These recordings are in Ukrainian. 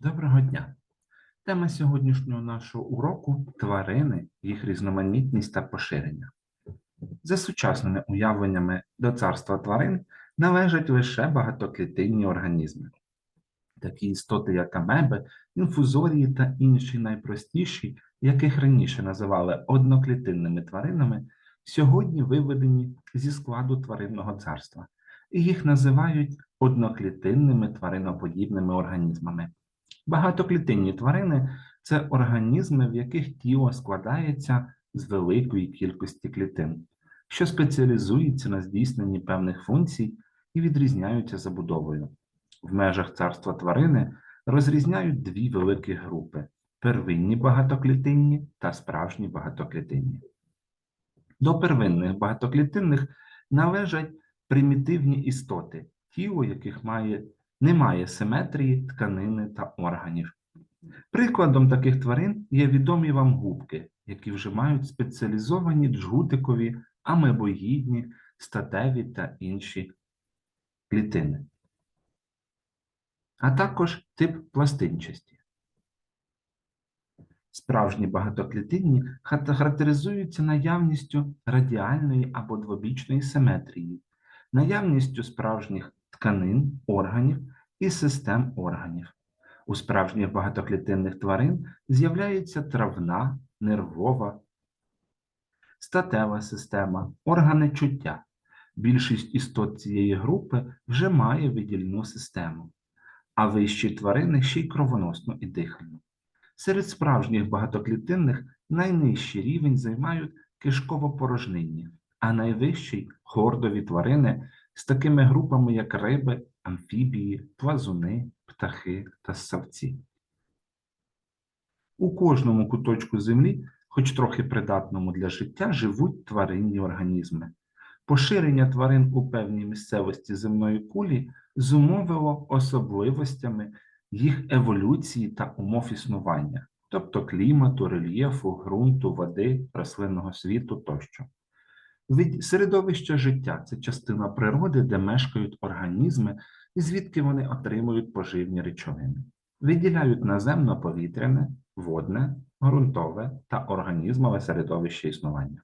Доброго дня! Тема сьогоднішнього нашого уроку тварини, їх різноманітність та поширення. За сучасними уявленнями до царства тварин належать лише багатоклітинні організми. Такі істоти, як амеби, інфузорії та інші найпростіші, яких раніше називали одноклітинними тваринами, сьогодні виведені зі складу тваринного царства, і їх називають одноклітинними твариноподібними організмами. Багатоклітинні тварини це організми, в яких тіло складається з великої кількості клітин, що спеціалізуються на здійсненні певних функцій і відрізняються забудовою. В межах царства тварини розрізняють дві великі групи: первинні багатоклітинні та справжні багатоклітинні. До первинних багатоклітинних належать примітивні істоти, тіло яких має немає симетрії тканини та органів. Прикладом таких тварин є відомі вам губки, які вже мають спеціалізовані джгутикові, амебоїдні, статеві та інші клітини, а також тип пластинчасті. Справжні багатоклітинні характеризуються наявністю радіальної або двобічної симетрії, наявністю справжніх тканин, органів і систем органів. У справжніх багатоклітинних тварин з'являється травна, нервова, статева система, органи чуття. Більшість істот цієї групи вже має видільну систему, а вищі тварини ще й кровоносну і дихальну. Серед справжніх багатоклітинних найнижчий рівень займають кишково-порожнинні, а найвищий хордові тварини з такими групами, як риби, амфібії, плазуни, птахи та ссавці. У кожному куточку землі, хоч трохи придатному для життя, живуть тваринні організми. Поширення тварин у певній місцевості земної кулі зумовило особливостями їх еволюції та умов існування, тобто клімату, рельєфу, ґрунту, води, рослинного світу тощо. Від середовища життя це частина природи, де мешкають організми, і звідки вони отримують поживні речовини. Виділяють наземно-повітряне, водне, ґрунтове та організмове середовище існування.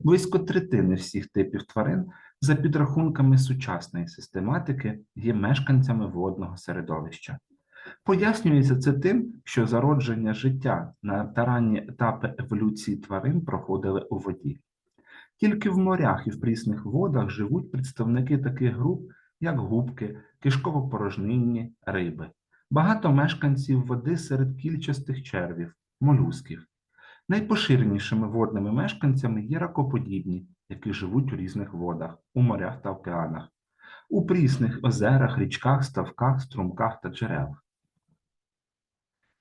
Близько третини всіх типів тварин, за підрахунками сучасної систематики, є мешканцями водного середовища. Пояснюється це тим, що зародження життя на та ранні етапи еволюції тварин проходили у воді. Тільки в морях і в прісних водах живуть представники таких груп, як губки, кишково-порожнинні, риби. Багато мешканців води серед кільчастих червів, молюсків. Найпоширенішими водними мешканцями є ракоподібні, які живуть у різних водах, у морях та океанах, у прісних озерах, річках, ставках, струмках та джерелах.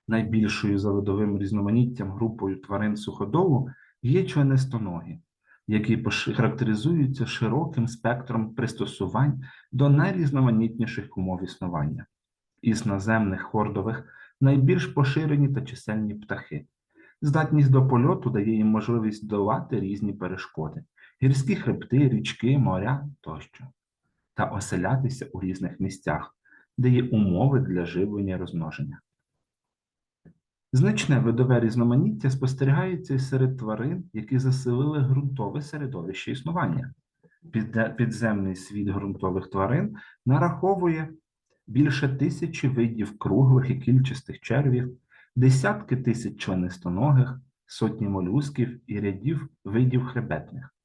Найбільшою за видовим різноманіттям групою тварин суходолу є членистоногі, які характеризуються широким спектром пристосувань до найрізноманітніших умов існування. Із наземних хордових найбільш поширені та чисельні птахи. Здатність до польоту дає їм можливість долати різні перешкоди, гірські хребти, річки, моря тощо, та оселятися у різних місцях, де є умови для живлення і розмноження. Значне видове різноманіття спостерігається серед тварин, які заселили ґрунтове середовище існування. Підземний світ ґрунтових тварин нараховує більше тисячі видів круглих і кільчастих червів, десятки тисяч членистоногих, сотні молюсків і рядів видів хребетних.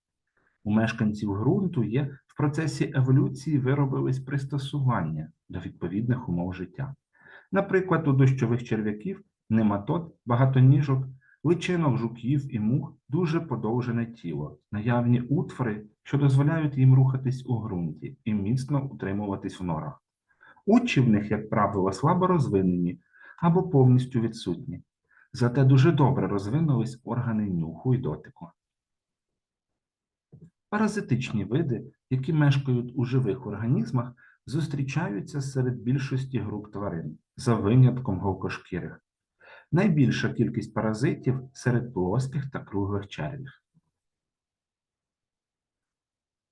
У мешканців ґрунту є в процесі еволюції виробились пристосування до відповідних умов життя. Наприклад, у дощових черв'яків, нематод, багатоніжок, личинок жуків і мух дуже подовжене тіло, наявні утвори, що дозволяють їм рухатись у ґрунті і міцно утримуватись в норах. Очі в них, як правило, слабо розвинені або повністю відсутні. Зате дуже добре розвинулись органи нюху і дотику. Паразитичні види, які мешкають у живих організмах, зустрічаються серед більшості груп тварин, за винятком говкошкірих. Найбільша кількість паразитів серед плоских та круглих червів.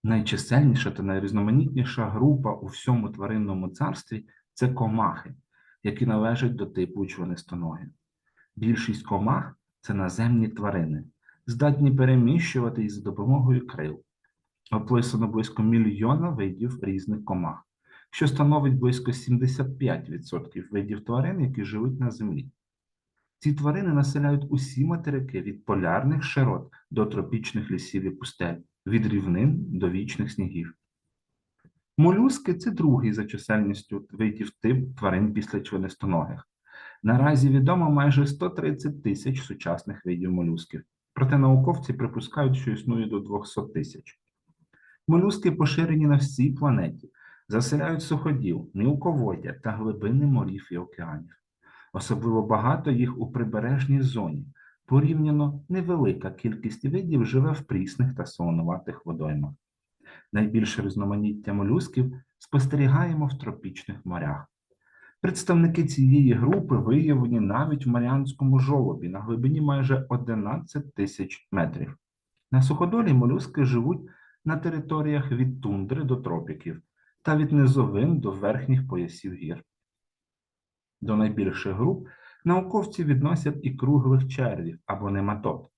Найчисельніша та найрізноманітніша група у всьому тваринному царстві це комахи, які належать до типу членистоногих. Більшість комах це наземні тварини, здатні переміщуватись за допомогою крил. Описано близько мільйона видів різних комах, що становить близько 75% видів тварин, які живуть на землі. Ці тварини населяють усі материки від полярних широт до тропічних лісів і пустель, від рівнин до вічних снігів. Молюски це другий за чисельністю видів тип тварин після членистоногих. Наразі відомо майже 130 тисяч сучасних видів молюсків, проте науковці припускають, що існує до 200 тисяч. Молюски поширені на всій планеті, заселяють суходіл, мілководдя та глибини морів і океанів. Особливо багато їх у прибережній зоні. Порівняно невелика кількість видів живе в прісних та солонуватих водоймах. Найбільше різноманіття молюсків спостерігаємо в тропічних морях. Представники цієї групи виявлені навіть в Маріанському жолобі на глибині майже 11 тисяч метрів. На суходолі молюски живуть на територіях від тундри до тропіків та від низовин до верхніх поясів гір. До найбільших груп науковці відносять і круглих червів або нематод.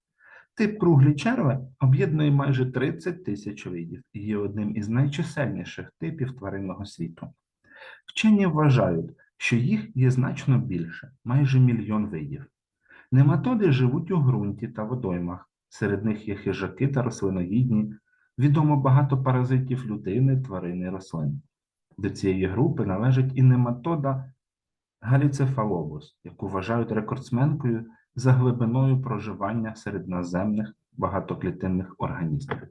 Тип круглі черви об'єднує майже 30 тисяч видів і є одним із найчисельніших типів тваринного світу. Вчені вважають, що їх є значно більше, майже мільйон видів. Нематоди живуть у ґрунті та водоймах, серед них є хижаки та рослиноїдні, відомо багато паразитів людини, тварин і рослин. До цієї групи належить і нематода галіцефалобус, яку вважають рекордсменкою за глибиною проживання серед наземних багатоклітинних організмів.